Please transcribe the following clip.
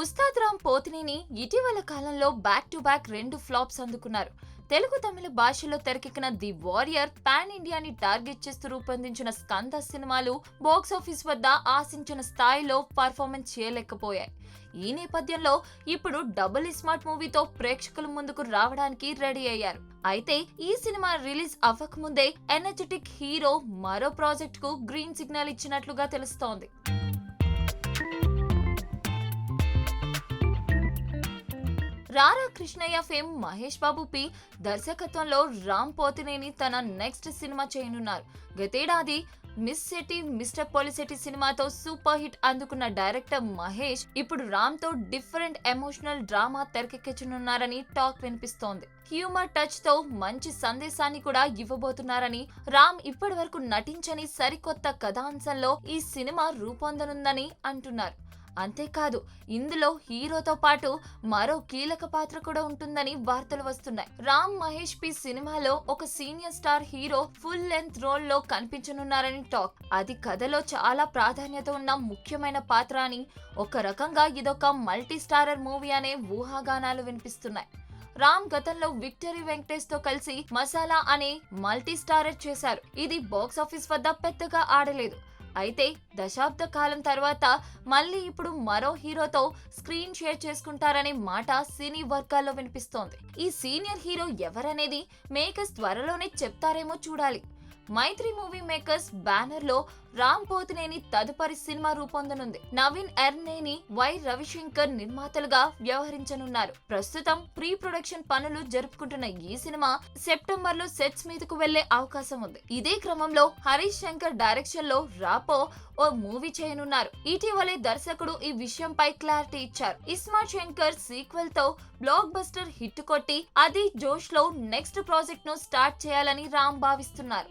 ఉస్తాద్ రామ్ పోతినేని ఇటీవల కాలంలో back to back రెండు ఫ్లాప్స్ అందుకున్నారు. తెలుగు తమిళ భాషలో తెరకెక్కిన ది వారియర్ పాన్ ఇండియాని టార్గెట్ చేస్తూ రూపొందించిన స్కంద సినిమాలు బాక్స్ ఆఫీస్ వద్ద ఆశించిన స్థాయిలో పర్ఫార్మెన్స్ చేయలేకపోయాయి. ఈ నేపథ్యంలో ఇప్పుడు డబుల్ స్మార్ట్ e మూవీతో ప్రేక్షకుల ముందుకు రావడానికి రెడీ అయ్యారు. అయితే ఈ సినిమా రిలీజ్ అవ్వకముందే ఎనర్జెటిక్ హీరో మరో ప్రాజెక్ట్కు గ్రీన్ సిగ్నల్ ఇచ్చినట్లుగా తెలుస్తోంది. Rara Krishnayya fame Mahesh Babu P. దర్శకత్వంలో రామ్ పోతినేని తన నెక్స్ట్ సినిమా చేయనున్నారు. గతేడాది మిస్ సిటీ మిస్టర్ పోలిసిటీ సినిమాతో సూపర్ హిట్ అందుకున్న డైరెక్టర్ మహేష్ ఇప్పుడు రామ్తో డిఫరెంట్ ఎమోషనల్ డ్రామా తెరకెక్కించనున్నారని టాక్ వినిపిస్తోంది. హ్యూమర్ టచ్తో మంచి సందేశాన్ని కూడా ఇవ్వబోతున్నారని రామ్ ఇప్పటి వరకు నటించని సరికొత్త కథాంశంలో ఈ సినిమా రూపొందనుందని అంటున్నారు. అంతేకాదు ఇందులో హీరోతో పాటు మరో కీలక పాత్ర కూడా ఉంటుందని వార్తలు వస్తున్నాయి. రామ్ మహేష్ పి సినిమాలో ఒక senior star hero full length రోల్లో కనిపించనున్నారని టాక్. అది కథలో చాలా ప్రాధాన్యత ఉన్న ముఖ్యమైన పాత్ర అని ఒక రకంగా ఇదొక మల్టీ స్టారర్ మూవీ అనే ఊహాగానాలు వినిపిస్తున్నాయి. రామ్ గతంలో విక్టరీ వెంకటేష్తో కలిసి మసాలా అనే మల్టీ స్టారర్ చేశారు. ఇది బాక్స్ ఆఫీస్ వద్ద పెద్దగా ఆడలేదు. అయితే దశాబ్ద కాలం తర్వాత మళ్ళీ ఇప్పుడు మరో హీరోతో స్క్రీన్ షేర్ చేసుకుంటారనే మాట సినీ వర్గాల్లో వినిపిస్తోంది. ఈ సీనియర్ హీరో ఎవరనేది మేకర్స్ త్వరలోనే చెప్తారేమో చూడాలి. మైత్రి మూవీ మేకర్స్ బ్యానర్లో రామ్ పోతినేని తదుపరి సినిమా రూపొందనుంది. నవీన్ ఎర్నేని వై రవిశంకర్ నిర్మాతలుగా వ్యవహరించనున్నారు. ప్రస్తుతం ప్రీ ప్రొడక్షన్ పనులు జరుపుకుంటున్న ఈ సినిమా సెప్టెంబర్లో సెట్స్ మీదకు వెళ్ళే అవకాశం ఉంది. ఇదే క్రమంలో హరీష్ శంకర్ డైరెక్షన్లో రాపో ఓ మూవీ చేయనున్నారు. ఇటీవలే దర్శకుడు ఈ విషయంపై క్లారిటీ ఇచ్చారు. ఇస్మార్ట్ శంకర్ సీక్వెల్తో బ్లాక్ బస్టర్ హిట్ కొట్టి అది జోష్లో నెక్స్ట్ ప్రాజెక్ట్ను స్టార్ట్ చేయాలని రామ్ భావిస్తున్నారు.